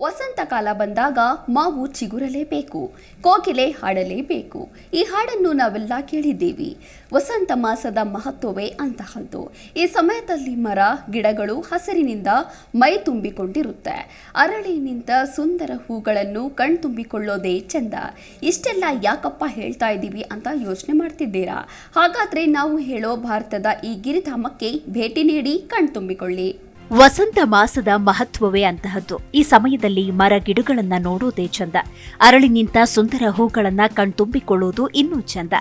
ವಸಂತ ಕಾಲ ಬಂದಾಗ ಮಾವು ಚಿಗುರಲೇಬೇಕು ಕೋಗಿಲೆ ಹಾಡಲೇಬೇಕು. ಈ ಹಾಡನ್ನು ನಾವೆಲ್ಲ ಕೇಳಿದ್ದೀವಿ. ವಸಂತ ಮಾಸದ ಮಹತ್ವವೇ ಅಂತಹದ್ದು. ಈ ಸಮಯದಲ್ಲಿ ಮರ, ಗಿಡಗಳು ಹಸಿರಿನಿಂದ ಮೈ ತುಂಬಿಕೊಂಡಿರುತ್ತೆ. ಅರಳಿ ನಿಂತ ಸುಂದರ ಹೂಗಳನ್ನು ಕಣ್ತುಂಬಿಕೊಳ್ಳೋದೇ ಚೆಂದ. ಇಷ್ಟೆಲ್ಲ ಯಾಕಪ್ಪ ಹೇಳ್ತಾ ಇದ್ದೀವಿ ಅಂತ ಯೋಚನೆ ಮಾಡ್ತಿದ್ದೀರಾ? ಹಾಗಾದ್ರೆ ನಾವು ಹೇಳೋ ಭಾರತದ ಈ ಗಿರಿಧಾಮಕ್ಕೆ ಭೇಟಿ ನೀಡಿ ಕಣ್ತುಂಬಿಕೊಳ್ಳಿ ವಸಂತ ಮಾಸದ ಮಹತ್ವವೇ ಅಂತಹದ್ದು. ಈ ಸಮಯದಲ್ಲಿ ಮರ ಗಿಡಗಳನ್ನ ನೋಡೋದೇ ಚಂದ. ಅರಳಿ ನಿಂತ ಸುಂದರ ಹೂಗಳನ್ನ ಕಣ್ತುಂಬಿಕೊಳ್ಳುವುದು ಇನ್ನೂ ಚಂದ.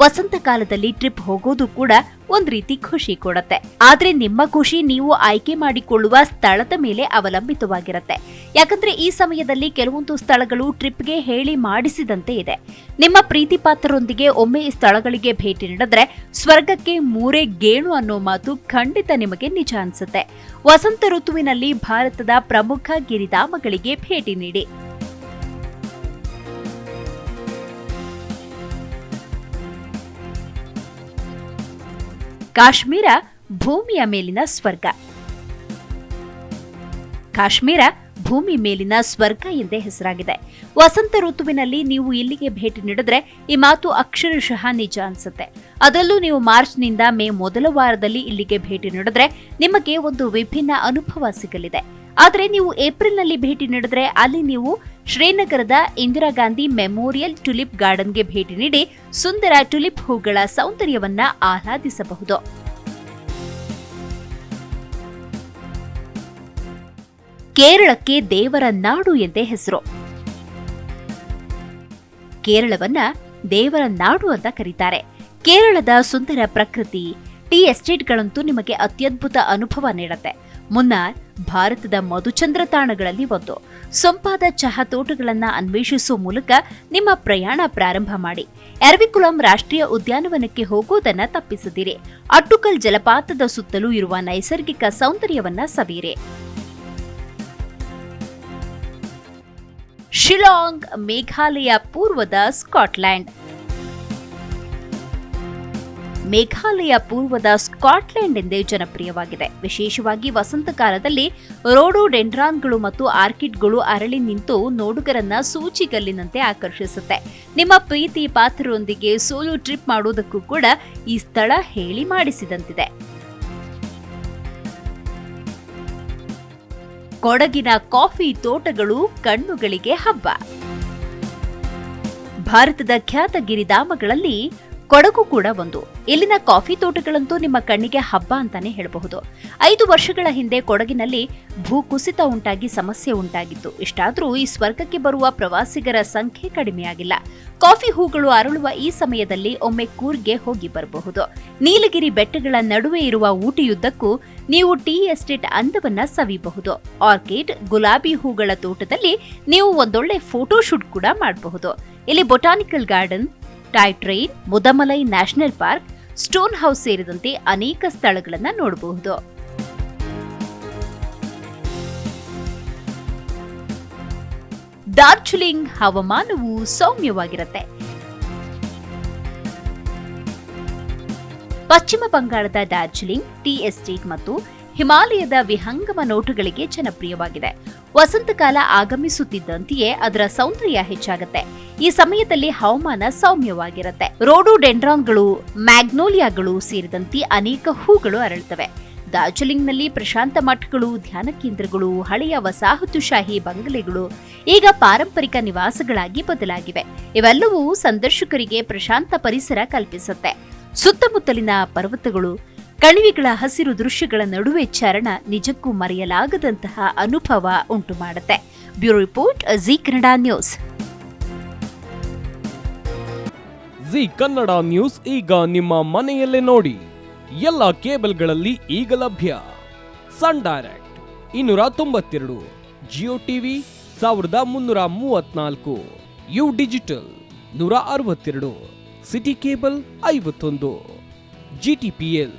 ವಸಂತ ಕಾಲದಲ್ಲಿ ಟ್ರಿಪ್ ಹೋಗೋದು ಕೂಡ ಒಂದ್ ರೀತಿ ಖುಷಿ ಕೊಡುತ್ತೆ. ಆದ್ರೆ ನಿಮ್ಮ ಖುಷಿ ನೀವು ಆಯ್ಕೆ ಮಾಡಿಕೊಳ್ಳುವ ಸ್ಥಳದ ಮೇಲೆ ಅವಲಂಬಿತವಾಗಿರುತ್ತೆ. ಯಾಕಂದ್ರೆ ಈ ಸಮಯದಲ್ಲಿ ಕೆಲವೊಂದು ಸ್ಥಳಗಳು ಟ್ರಿಪ್ಗೆ ಹೇಳಿ ಮಾಡಿಸಿದಂತೆ ಇದೆ. ನಿಮ್ಮ ಪ್ರೀತಿ ಪಾತ್ರರೊಂದಿಗೆ ಒಮ್ಮೆ ಈ ಸ್ಥಳಗಳಿಗೆ ಭೇಟಿ ನೀಡಿದ್ರೆ ಸ್ವರ್ಗಕ್ಕೆ ಮೂರೇ ಗೇಣು ಅನ್ನೋ ಮಾತು ಖಂಡಿತ ನಿಮಗೆ ನಿಜ ಅನ್ಸುತ್ತೆ. ವಸಂತ ಋತುವಿನಲ್ಲಿ ಭಾರತದ ಪ್ರಮುಖ ಗಿರಿಧಾಮಗಳಿಗೆ ಭೇಟಿ ನೀಡಿ. ಕಾಶ್ಮೀರ ಭೂಮಿಯ ಮೇಲಿನ ಸ್ವರ್ಗ. ಕಾಶ್ಮೀರ ಭೂಮಿ ಮೇಲಿನ ಸ್ವರ್ಗ ಎಂದೇ ಹೆಸರಾಗಿದೆ. ವಸಂತ ಋತುವಿನಲ್ಲಿ ನೀವು ಇಲ್ಲಿಗೆ ಭೇಟಿ ನೀಡಿದ್ರೆ ಈ ಮಾತು ಅಕ್ಷರಶಃ ನಿಜ ಅನ್ಸುತ್ತೆ. ಅದರಲ್ಲೂ ನೀವು ಮಾರ್ಚ್ನಿಂದ ಮೇ ಮೊದಲ ವಾರದಲ್ಲಿ ಇಲ್ಲಿಗೆ ಭೇಟಿ ನೀಡಿದ್ರೆ ನಿಮಗೆ ಒಂದು ವಿಭಿನ್ನ ಅನುಭವ ಸಿಗಲಿದೆ. ಆದರೆ ನೀವು ಏಪ್ರಿಲ್ನಲ್ಲಿ ಭೇಟಿ ನೀಡಿದ್ರೆ ಅಲ್ಲಿ ನೀವು ಶ್ರೀನಗರದ ಇಂದಿರಾ ಗಾಂಧಿ ಮೆಮೋರಿಯಲ್ ಟುಲಿಪ್ ಗಾರ್ಡನ್ಗೆ ಭೇಟಿ ನೀಡಿ ಸುಂದರ ಟುಲಿಪ್ ಹೂಗಳ ಸೌಂದರ್ಯವನ್ನ ಆಹ್ಲಾದಿಸಬಹುದು. ಕೇರಳಕ್ಕೆ ದೇವರ ನಾಡು ಎಂದೇ ಹೆಸರು. ಕೇರಳವನ್ನ ದೇವರ ನಾಡು ಅಂತ ಕರೀತಾರೆ. ಕೇರಳದ ಸುಂದರ ಪ್ರಕೃತಿ, ಟೀ ಎಸ್ಟೇಟ್ಗಳಂತೂ ನಿಮಗೆ ಅತ್ಯದ್ಭುತ ಅನುಭವ ನೀಡುತ್ತೆ. ಮುನ್ನಾರ್ ಭಾರತದ ಮಧುಚಂದ್ರ ತಾಣಗಳಲ್ಲಿ ಒಂದು. ಸೊಂಪಾದ ಚಹಾ ತೋಟಗಳನ್ನು ಅನ್ವೇಷಿಸುವ ಮೂಲಕ ನಿಮ್ಮ ಪ್ರಯಾಣ ಪ್ರಾರಂಭ ಮಾಡಿ. ಎರ್ವಿಕುಲಂ ರಾಷ್ಟ್ರೀಯ ಉದ್ಯಾನವನಕ್ಕೆ ಹೋಗುವುದನ್ನ ತಪ್ಪಿಸದಿರಿ. ಅಟ್ಟುಕಲ್ ಜಲಪಾತದ ಸುತ್ತಲೂ ಇರುವ ನೈಸರ್ಗಿಕ ಸೌಂದರ್ಯವನ್ನ ಸವಿಯಿರಿ. ಶಿಲಾಂಗ್ ಮೇಘಾಲಯ ಪೂರ್ವದ ಸ್ಕಾಟ್ಲ್ಯಾಂಡ್. ಮೇಘಾಲಯ ಪೂರ್ವದ ಸ್ಕಾಟ್ಲೆಂಡ್ ಎಂದೇ ಜನಪ್ರಿಯವಾಗಿದೆ. ವಿಶೇಷವಾಗಿ ವಸಂತ ಕಾಲದಲ್ಲಿ ರೋಡೋಡೆಂಡ್ರಾನ್ಗಳು ಮತ್ತು ಆರ್ಕಿಡ್ಗಳು ಅರಳಿ ನಿಂತು ನೋಡುಗರನ್ನ ಸೂಚಿಗಲ್ಲಿನಂತೆ ಆಕರ್ಷಿಸುತ್ತೆ. ನಿಮ್ಮ ಪ್ರೀತಿ ಪಾತ್ರರೊಂದಿಗೆ ಸೋಲೋ ಟ್ರಿಪ್ ಮಾಡುವುದಕ್ಕೂ ಕೂಡ ಈ ಸ್ಥಳ ಹೇಳಿ ಮಾಡಿಸಿದಂತಿದೆ. ಕೊಡಗಿನ ಕಾಫಿ ತೋಟಗಳು ಕಣ್ಣುಗಳಿಗೆ ಹಬ್ಬ. ಭಾರತದ ಖ್ಯಾತ ಗಿರಿಧಾಮಗಳಲ್ಲಿ ಕೊಡಗು ಕೂಡ ಒಂದು. ಇಲ್ಲಿನ ಕಾಫಿ ತೋಟಗಳಂತೂ ನಿಮ್ಮ ಕಣ್ಣಿಗೆ ಹಬ್ಬ ಅಂತಾನೆ ಹೇಳಬಹುದು. ಐದು ವರ್ಷಗಳ ಹಿಂದೆ ಕೊಡಗಿನಲ್ಲಿ ಭೂಕುಸಿತ ಉಂಟಾಗಿ ಸಮಸ್ಯೆ ಉಂಟಾಗಿತ್ತು. ಇಷ್ಟಾದರೂ ಈ ಸ್ವರ್ಗಕ್ಕೆ ಬರುವ ಪ್ರವಾಸಿಗರ ಸಂಖ್ಯೆ ಕಡಿಮೆಯಾಗಿಲ್ಲ. ಕಾಫಿ ಹೂಗಳು ಅರಳುವ ಈ ಸಮಯದಲ್ಲಿ ಒಮ್ಮೆ ಕೂರ್ಗೆ ಹೋಗಿ ಬರಬಹುದು. ನೀಲಗಿರಿ ಬೆಟ್ಟಗಳ ನಡುವೆ ಇರುವ ಊಟಿಯುದ್ದಕ್ಕೂ ನೀವು ಟೀ ಎಸ್ಟೇಟ್ ಅಂದವನ್ನ ಸವಿಬಹುದು. ಆರ್ಕಿಡ್, ಗುಲಾಬಿ ಹೂಗಳ ತೋಟದಲ್ಲಿ ನೀವು ಒಂದೊಳ್ಳೆ ಫೋಟೋ ಶೂಟ್ ಕೂಡ ಮಾಡಬಹುದು. ಇಲ್ಲಿ botanical garden toy train, Mudumalai national park, stone house ಸೇರಿದಂತೆ ಅನೇಕ ಸ್ಥಳಗಳನ್ನು ನೋಡಬಹುದು. ಡಾರ್ಜಿಲಿಂಗ್ ಹವಾಮಾನವು ಸೌಮ್ಯವಾಗಿರುತ್ತೆ. ಪಶ್ಚಿಮ ಬಂಗಾಳದ ಡಾರ್ಜಿಲಿಂಗ್ ಟೀ ಎಸ್ಟೇಟ್ ಮತ್ತು ಹಿಮಾಲಯದ ವಿಹಂಗಮ ನೋಟಗಳಿಗೆ ಜನಪ್ರಿಯವಾಗಿದೆ. ವಸಂತಕಾಲ ಆಗಮಿಸುತ್ತಿದ್ದಂತೆಯೇ ಅದರ ಸೌಂದರ್ಯ ಹೆಚ್ಚಾಗುತ್ತೆ. ಈ ಸಮಯದಲ್ಲಿ ಹವಾಮಾನ ಸೌಮ್ಯವಾಗಿರುತ್ತೆ. ರೋಡೋಡೆಂಡ್ರಾನ್ಗಳು, ಮ್ಯಾಗ್ನೋಲಿಯಾಗಳು ಸೇರಿದಂತೆ ಅನೇಕ ಹೂಗಳು ಅರಳುತ್ತವೆ. ದಾರ್ಜಿಲಿಂಗ್ನಲ್ಲಿ ಪ್ರಶಾಂತ ಮಠಗಳು, ಧ್ಯಾನ ಕೇಂದ್ರಗಳು, ಹಳೆಯ ವಸಾಹತುಶಾಹಿ ಬಂಗಲೆಗಳು ಈಗ ಪಾರಂಪರಿಕ ನಿವಾಸಗಳಾಗಿ ಬದಲಾಗಿವೆ. ಇವೆಲ್ಲವೂ ಸಂದರ್ಶಕರಿಗೆ ಪ್ರಶಾಂತ ಪರಿಸರ ಕಲ್ಪಿಸುತ್ತೆ. ಸುತ್ತಮುತ್ತಲಿನ ಪರ್ವತಗಳು ಕಣಿವೆಗಳ ಹಸಿರು ದೃಶ್ಯಗಳ ನಡುವೆ ಚರಣ ನಿಜಕ್ಕೂ ಮರೆಯಲಾಗದಂತಹ ಅನುಭವ ಉಂಟು ಮಾಡುತ್ತೆ. Bureau report, Zee Kannada news. Zee Kannada news ಈಗ ನಿಮ್ಮ ಮನೆಯಲ್ಲೇ ನೋಡಿ. ಎಲ್ಲ ಕೇಬಲ್ಗಳಲ್ಲಿ ಈಗ ಲಭ್ಯ. ಸನ್ ಡೈರೆಕ್ಟ್ ಇನ್ನೂರ ತೊಂಬತ್ತೆರಡು, ಜಿಯೋ ಟಿವಿ ಸಾವಿರದ ಮುನ್ನೂರ ಮೂವತ್ನಾಲ್ಕು, ಯು ಡಿಜಿಟಲ್ ನೂರ ಅರವತ್ತೆರಡು, ಸಿಟಿ ಕೇಬಲ್ ಐವತ್ತೊಂದು ಜಿಟಿಪಿಎಲ್